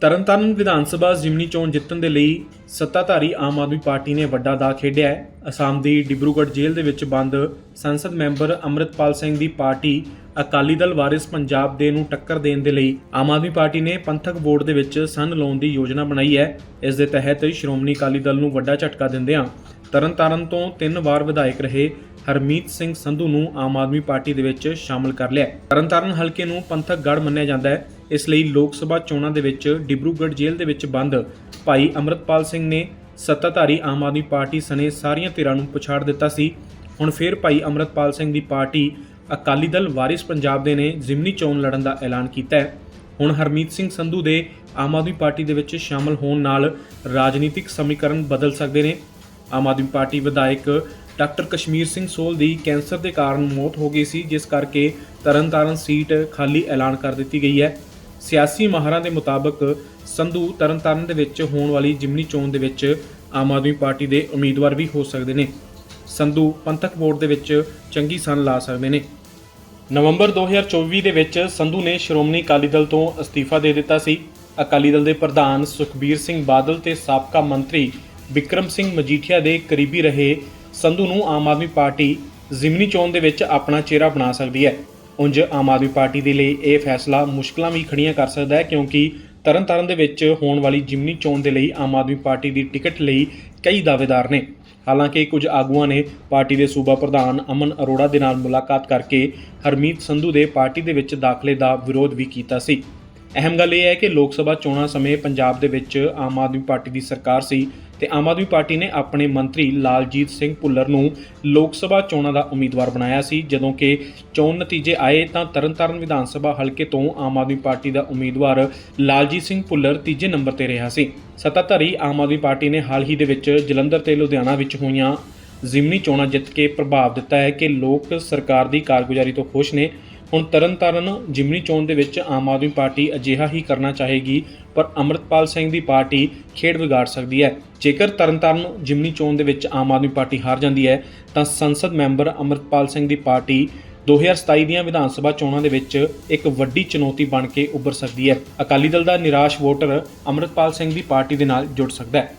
ਤਰਨਤਾਰਨ ਵਿਧਾਨ ਸਭਾ ਜ਼ਿਮਨੀ ਚੋਣ ਜਿੱਤਣ ਦੇ ਲਈ ਸੱਤਾਧਾਰੀ ਆਮ ਆਦਮੀ ਪਾਰਟੀ ਨੇ ਵੱਡਾ ਦਾ ਖੇਡਿਆ ਹੈ। ਅਸਾਮ ਦੀ ਡਿਬਰੂਗੜ੍ਹ ਜੇਲ੍ਹ ਦੇ ਵਿੱਚ ਬੰਦ ਸੰਸਦ ਮੈਂਬਰ ਅੰਮ੍ਰਿਤਪਾਲ ਸਿੰਘ ਦੀ ਪਾਰਟੀ ਅਕਾਲੀ ਦਲ ਵਾਰਿਸ ਪੰਜਾਬ ਦੇ ਨੂੰ ਟੱਕਰ ਦੇਣ ਦੇ ਲਈ ਆਮ ਆਦਮੀ ਪਾਰਟੀ ਨੇ ਪੰਥਕ ਵੋਟ ਦੇ ਵਿੱਚ ਸੰਨ ਲਾਉਣ ਦੀ ਯੋਜਨਾ ਬਣਾਈ ਹੈ। ਇਸ ਦੇ ਤਹਿਤ ਸ਼੍ਰੋਮਣੀ ਅਕਾਲੀ ਦਲ ਨੂੰ ਵੱਡਾ ਝਟਕਾ ਦਿੰਦਿਆਂ ਤਰਨਤਾਰਨ ਤੋਂ ਤਿੰਨ ਵਾਰ ਵਿਧਾਇਕ ਰਹੇ ਹਰਮੀਤ ਸਿੰਘ ਸੰਧੂ ਨੂੰ ਆਮ ਆਦਮੀ ਪਾਰਟੀ ਦੇ ਵਿੱਚ ਸ਼ਾਮਲ ਕਰ ਲਿਆ। ਤਰਨਤਾਰਨ ਹਲਕੇ ਨੂੰ ਪੰਥਕ ਗੜ ਮੰਨਿਆ ਜਾਂਦਾ ਹੈ। ਇਸ ਲਈ ਲੋਕ ਸਭਾ ਚੋਣਾਂ ਦੇ ਵਿੱਚ ਡਿਬਰੂਗੜ੍ਹ ਜੇਲ੍ਹ ਦੇ ਵਿੱਚ ਬੰਦ। ਭਾਈ ਅਮਰਤਪਾਲ ਸਿੰਘ ਨੇ ਸੱਤਾਧਾਰੀ ਆਮ ਆਦਮੀ ਪਾਰਟੀ ਸਣੇ ਸਾਰੀਆਂ ਧਿਰਾਂ ਨੂੰ ਪਛਾੜ ਦਿੱਤਾ ਸੀ। ਹੁਣ ਫਿਰ ਭਾਈ ਅਮਰਤਪਾਲ ਸਿੰਘ ਦੀ ਪਾਰਟੀ ਅਕਾਲੀ ਦਲ ਵਾਰਿਸ ਪੰਜਾਬ ਦੇ ਨੇ ਜ਼ਿਮਨੀ ਚੋਣ ਲੜਨ ਦਾ ਐਲਾਨ ਕੀਤਾ ਹੈ। ਹੁਣ ਹਰਮੀਤ ਸਿੰਘ ਸੰਧੂ ਦੇ ਆਮ ਆਦਮੀ ਪਾਰਟੀ ਦੇ ਵਿੱਚ ਸ਼ਾਮਲ ਹੋਣ ਨਾਲ ਰਾਜਨੀਤਿਕ ਸਮੀਕਰਨ ਬਦਲ ਸਕਦੇ ਨੇ। ਆਮ ਆਦਮੀ ਪਾਰਟੀ ਵਿਧਾਇਕ ਡਾਕਟਰ ਕਸ਼ਮੀਰ ਸਿੰਘ ਸੋਲ ਦੀ ਕੈਂਸਰ ਦੇ ਕਾਰਨ ਮੌਤ ਹੋ ਗਈ ਸੀ, ਜਿਸ ਕਰਕੇ ਤਰਨਤਾਰਨ ਸੀਟ ਖਾਲੀ ਐਲਾਨ ਕਰ ਦਿੱਤੀ ਗਈ ਹੈ। ਸਿਆਸੀ ਮਾਹਰਾਂ ਦੇ ਮੁਤਾਬਕ ਸੰਧੂ ਤਰਨਤਾਰਨ ਦੇ ਵਿੱਚ ਹੋਣ ਵਾਲੀ ਜਿਮਨੀ ਚੋਣ ਦੇ ਵਿੱਚ ਆਮ ਆਦਮੀ ਪਾਰਟੀ ਦੇ ਉਮੀਦਵਾਰ ਵੀ ਹੋ ਸਕਦੇ ਨੇ। ਸੰਧੂ ਪੰਥਕ ਬੋਰਡ ਦੇ ਵਿੱਚ ਚੰਗੀ ਸਨ ਲਾ ਸਕਦੇ ਨੇ। ਨਵੰਬਰ 2024 ਦੇ ਵਿੱਚ ਸੰਧੂ ਨੇ ਸ਼੍ਰੋਮਣੀ ਅਕਾਲੀ ਦਲ ਤੋਂ ਅਸਤੀਫਾ ਦੇ ਦਿੱਤਾ ਸੀ। ਅਕਾਲੀ ਦਲ ਦੇ ਪ੍ਰਧਾਨ ਸੁਖਬੀਰ ਸਿੰਘ ਬਾਦਲ ਤੇ ਸਾਬਕਾ ਮੰਤਰੀ ਵਿਕਰਮ ਸਿੰਘ ਮਜੀਠੀਆ ਦੇ ਕਰੀਬੀ ਰਹੇ ਸੰਧੂ ਨੂੰ ਆਮ ਆਦਮੀ ਪਾਰਟੀ ਜ਼ਿਮਨੀ ਚੋਣ ਦੇ ਵਿੱਚ ਆਪਣਾ ਚਿਹਰਾ ਬਣਾ ਸਕਦੀ ਹੈ। ਉਂਝ ਆਮ ਆਦਮੀ ਪਾਰਟੀ ਦੇ ਲਈ ਇਹ ਫੈਸਲਾ ਮੁਸ਼ਕਲਾਂ ਵੀ ਖੜੀਆਂ ਕਰ ਸਕਦਾ ਹੈ, ਕਿਉਂਕਿ ਤਰਨਤਾਰਨ ਦੇ ਵਿੱਚ ਹੋਣ ਵਾਲੀ ਜ਼ਿਮਨੀ ਚੋਣ ਦੇ ਲਈ ਆਮ ਆਦਮੀ ਪਾਰਟੀ ਦੀ ਟਿਕਟ ਲਈ ਕਈ ਦਾਅਵੇਦਾਰ ਨੇ। ਹਾਲਾਂਕਿ ਕੁਝ ਆਗੂਆਂ ਨੇ ਪਾਰਟੀ ਦੇ ਸੂਬਾ ਪ੍ਰਧਾਨ ਅਮਨ ਅਰੋੜਾ ਦੇ ਨਾਲ ਮੁਲਾਕਾਤ ਕਰਕੇ ਹਰਮੀਤ ਸੰਧੂ ਦੇ ਪਾਰਟੀ ਦੇ ਵਿੱਚ ਦਾਖਲੇ ਦਾ ਵਿਰੋਧ ਵੀ ਕੀਤਾ ਸੀ। ਅਹਿਮ ਗੱਲ ਇਹ ਹੈ ਕਿ ਲੋਕ ਸਭਾ ਚੋਣਾਂ ਸਮੇਂ ਪੰਜਾਬ ਦੇ ਵਿੱਚ ਆਮ ਆਦਮੀ ਪਾਰਟੀ ਦੀ ਸਰਕਾਰ ਸੀ ਤੇ ਆਮ ਆਦਮੀ ਪਾਰਟੀ ਨੇ ਆਪਣੇ ਮੰਤਰੀ ਲਾਲਜੀਤ ਸਿੰਘ ਭੁੱਲਰ ਨੂੰ ਲੋਕ ਸਭਾ ਚੋਣਾਂ ਦਾ ਉਮੀਦਵਾਰ ਬਣਾਇਆ ਸੀ। ਜਦੋਂ ਕਿ ਚੋਣ ਨਤੀਜੇ ਆਏ ਤਾਂ ਤਰਨਤਾਰਨ ਵਿਧਾਨ ਸਭਾ ਹਲਕੇ ਤੋਂ ਆਮ ਆਦਮੀ ਪਾਰਟੀ ਦਾ ਉਮੀਦਵਾਰ ਲਾਲਜੀਤ ਸਿੰਘ ਭੁੱਲਰ ਤੀਜੇ ਨੰਬਰ ਤੇ ਰਿਹਾ ਸੀ। ਸੱਤਾਧਾਰੀ ਆਮ ਆਦਮੀ ਪਾਰਟੀ ਨੇ ਹਾਲ ਹੀ ਦੇ ਵਿੱਚ ਜਲੰਧਰ ਤੇ ਲੁਧਿਆਣਾ ਵਿੱਚ ਹੋਈਆਂ ਜ਼ਿਮਨੀ ਚੋਣਾਂ ਜਿੱਤ ਕੇ ਪ੍ਰਭਾਵ ਦਿੱਤਾ ਹੈ ਕਿ ਲੋਕ ਸਰਕਾਰ ਦੀ ਕਾਰਗੁਜ਼ਾਰੀ ਤੋਂ ਖੁਸ਼ ਨੇ। ਹੁਣ ਤਰਨਤਾਰਨ ਜਿਮਨੀ ਚੋਣ ਦੇ ਵਿੱਚ ਆਮ ਆਦਮੀ ਪਾਰਟੀ ਅਜਿਹਾ ਹੀ ਕਰਨਾ ਚਾਹੇਗੀ, ਪਰ ਅਮਰਤਪਾਲ ਸਿੰਘ ਦੀ ਪਾਰਟੀ ਖੇਡ ਵਿਗਾੜ ਸਕਦੀ ਹੈ। ਜੇਕਰ ਤਰਨਤਾਰਨ ਜਿਮਨੀ ਚੋਣ ਦੇ ਵਿੱਚ ਆਮ ਆਦਮੀ ਪਾਰਟੀ ਹਾਰ ਜਾਂਦੀ ਹੈ, ਤਾਂ ਸੰਸਦ ਮੈਂਬਰ ਅਮਰਤਪਾਲ ਸਿੰਘ ਦੀ ਪਾਰਟੀ 2027 ਦੀਆਂ ਵਿਧਾਨ ਸਭਾ ਚੋਣਾਂ ਦੇ ਵਿੱਚ ਇੱਕ ਵੱਡੀ ਚੁਣੌਤੀ ਬਣ ਕੇ ਉੱਭਰ ਸਕਦੀ ਹੈ। ਅਕਾਲੀ ਦਲ ਦਾ ਨਿਰਾਸ਼ ਵੋਟਰ ਅਮਰਤਪਾਲ ਸਿੰਘ ਦੀ ਪਾਰਟੀ ਦੇ ਨਾਲ ਜੁੜ ਸਕਦਾ ਹੈ।